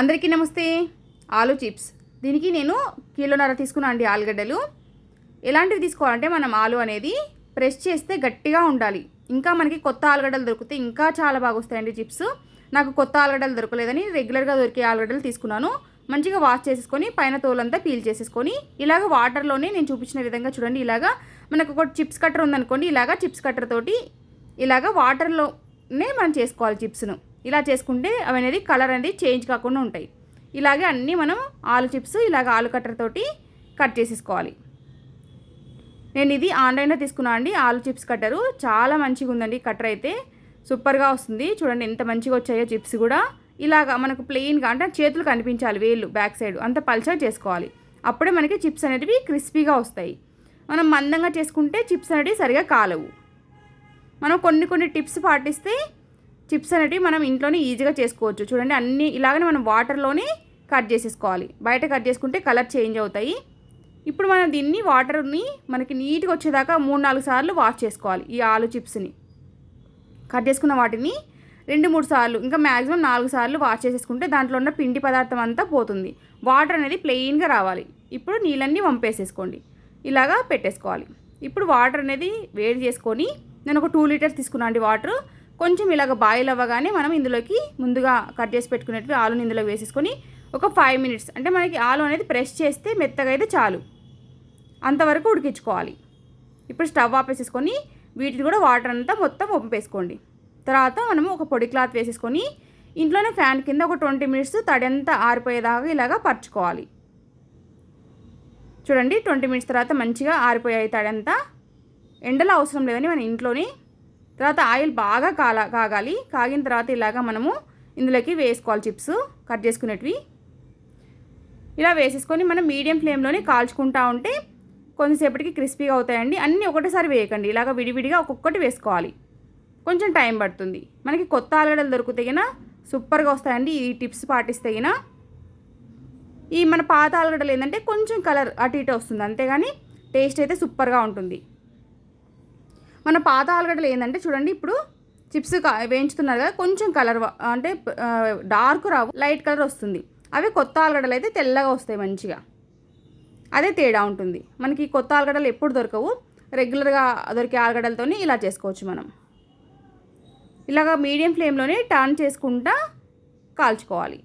అందరికీ నమస్తే. ఆలు చిప్స్. దీనికి నేను కిలోన్నర తీసుకున్నాను అండి ఆలుగడ్డలు. ఎలాంటివి తీసుకోవాలంటే మనం ఆలు అనేది ప్రెస్ చేస్తే గట్టిగా ఉండాలి. ఇంకా మనకి కొత్త ఆలుగడ్డలు దొరికితే ఇంకా చాలా బాగా వస్తాయండి చిప్స్. నాకు కొత్త ఆలుగడ్డలు దొరకలేదని రెగ్యులర్గా దొరికే ఆలుగడ్డలు తీసుకున్నాను. మంచిగా వాష్ చేసేసుకొని పైన తోలంతా పీల్ చేసేసుకొని ఇలాగ వాటర్లోనే నేను చూపించిన విధంగా చూడండి. ఇలాగా మనకు ఒక చిప్స్ కట్టర్ ఉందనుకోండి ఇలాగా చిప్స్ కట్టర్ తోటి ఇలాగ వాటర్లోనే మనం చేసుకోవాలి చిప్స్ను. ఇలా చేసుకుంటే అవి అనేది కలర్ అనేది చేంజ్ కాకుండా ఉంటాయి. ఇలాగే అన్నీ మనం ఆలు చిప్స్ ఇలాగ ఆలు కట్టర్ తోటి కట్ చేసేసుకోవాలి. నేను ఇది ఆన్లైన్లో తీసుకున్నా అండి. ఆలు చిప్స్ కట్టరు. చాలా మంచిగా ఉందండి కట్టర్ అయితే. సూపర్గా వస్తుంది. చూడండి ఎంత మంచిగా వచ్చాయో చిప్స్ కూడా. ఇలాగా మనకు ప్లెయిన్గా అంటే చేతులు కనిపించాలి వేళ్ళు బ్యాక్ సైడ్ అంత పల్చర్ చేసుకోవాలి. అప్పుడే మనకి చిప్స్ అనేటివి క్రిస్పీగా వస్తాయి. మనం మందంగా చేసుకుంటే చిప్స్ అనేటివి సరిగా కాలవు. మనం కొన్ని కొన్ని టిప్స్ పాటిస్తే చిప్స్ అనేటివి మనం ఇంట్లోనే ఈజీగా చేసుకోవచ్చు. చూడండి అన్నీ ఇలాగనే మనం వాటర్లోనే కట్ చేసేసుకోవాలి. బయట కట్ చేసుకుంటే కలర్ చేంజ్ అవుతాయి. ఇప్పుడు మనం దీన్ని వాటర్ని మనకి నీట్గా వచ్చేదాకా మూడు నాలుగు సార్లు వాష్ చేసుకోవాలి ఈ ఆలు చిప్స్ని. కట్ చేసుకున్న వాటిని రెండు మూడు సార్లు ఇంకా మ్యాక్సిమం నాలుగు సార్లు వాష్ చేసేసుకుంటే దాంట్లో ఉన్న పిండి పదార్థం అంతా పోతుంది. వాటర్ అనేది ప్లెయిన్గా రావాలి. ఇప్పుడు నీళ్ళన్నీ వంపేసేసుకోండి. ఇలాగా పెట్టేసుకోవాలి. ఇప్పుడు వాటర్ అనేది వేడి చేసుకొని నేను ఒక టూ లీటర్స్ తీసుకున్నాను అండి వాటర్. కొంచెం ఇలాగ బాయిల్ అవ్వగానే మనం ఇందులోకి ముందుగా కట్ చేసి పెట్టుకున్నట్టు ఆలుని ఇందులో వేసేసుకొని ఒక ఫైవ్ మినిట్స్ అంటే మనకి ఆలు అనేది ప్రెస్ చేస్తే మెత్తగా అయితే చాలు. అంతవరకు ఉడికించుకోవాలి. ఇప్పుడు స్టవ్ ఆపేసేసుకొని వీటిని కూడా వాటర్ అంతా మొత్తం ఒప్పేసుకోండి తర్వాత మనము ఒక పొడి క్లాత్ వేసేసుకొని ఇంట్లోనే ఫ్యాన్ కింద ఒక ట్వంటీ మినిట్స్ తడంతా ఆరిపోయేదాకా ఇలాగా పరుచుకోవాలి. చూడండి ట్వంటీ మినిట్స్ తర్వాత మంచిగా ఆరిపోయాయి తడంతా ఎండలో అవసరం లేదని మన ఇంట్లోనే తర్వాత ఆయిల్ బాగా కాల కాగాలి. కాగిన తర్వాత ఇలాగా మనము ఇందులోకి వేసుకోవాలి చిప్స్. కట్ చేసుకునేటివి. ఇలా వేసేసుకొని మనం మీడియం ఫ్లేమ్లోనే కాల్చుకుంటా ఉంటే కొంచెంసేపటికి క్రిస్పీగా అవుతాయండి. అన్నీ ఒకటేసారి వేయకండి. ఇలాగ విడివిడిగా ఒక్కొక్కటి వేసుకోవాలి. కొంచెం టైం పడుతుంది. మనకి కొత్త ఆలుగడ్డలు దొరికితే అయినా సూపర్గా వస్తాయండి. ఈ టిప్స్ పాటిస్తే అయినా ఈ మన పాత ఆలుగడ్డలు ఏంటంటే కొంచెం కలర్ అటు ఇటు వస్తుంది. అంతేగాని టేస్ట్ అయితే సూపర్గా ఉంటుంది. మన పాత ఆలుగడ్డలు ఏంటంటే చూడండి ఇప్పుడు చిప్స్ కా- వేయించుతున్నారు కదా కొంచెం కలర్ అంటే డార్క్ రావు లైట్ కలర్ వస్తుంది. అవి కొత్త ఆలుగడ్డలు అయితే తెల్లగా వస్తాయి మంచిగా. అదే తేడా ఉంటుంది. మనకి కొత్త ఆలుగడ్డలు ఎప్పుడు దొరకవు. రెగ్యులర్గా దొరికే ఆలుగడ్డలతోనే ఇలా చేసుకోవచ్చు మనం. ఇలాగ మీడియం ఫ్లేమ్లోనే టర్న్ చేసుకుంటా కాల్చుకోవాలి.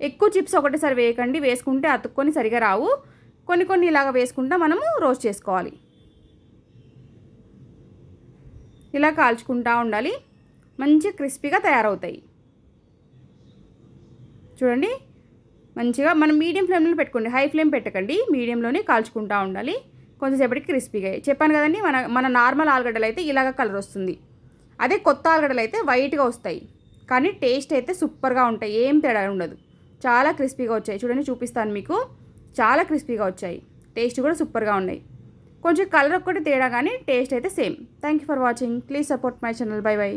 ఎక్కువ చిప్స్ ఒకటేసారి వేయకండి. వేసుకుంటే అతుక్కొని సరిగా రావు. కొన్ని కొన్ని ఇలాగ వేసుకుంటా మనము రోస్ట్ చేసుకోవాలి. ఇలా కాల్చుకుంటూ ఉండాలి. మంచి క్రిస్పీగా తయారవుతాయి. చూడండి. మంచిగా మనం మీడియం ఫ్లేమ్లో పెట్టుకోండి. హై ఫ్లేమ్ పెట్టకండి. మీడియంలోనే కాల్చుకుంటా ఉండాలి. కొంచెంసేపటికి క్రిస్పీగా అయ్యాయి. చెప్పాను కదండి మన మన నార్మల్ ఆలుగడ్డలు అయితే ఇలాగ కలర్ వస్తుంది. అదే కొత్త ఆలుగడ్డలు అయితే వైట్గా వస్తాయి. కానీ టేస్ట్ అయితే సూపర్గా ఉంటాయి. ఏం తేడా ఉండదు. చాలా క్రిస్పీగా వచ్చాయి. చూడండి చూపిస్తాను మీకు. చాలా క్రిస్పీగా వచ్చాయి. టేస్ట్ కూడా సూపర్గా ఉన్నాయి. కొంచెం కలర్ ఒక్కటి తేడా కానీ టేస్ట్ అయితే same. Thank you for watching please support my channel bye bye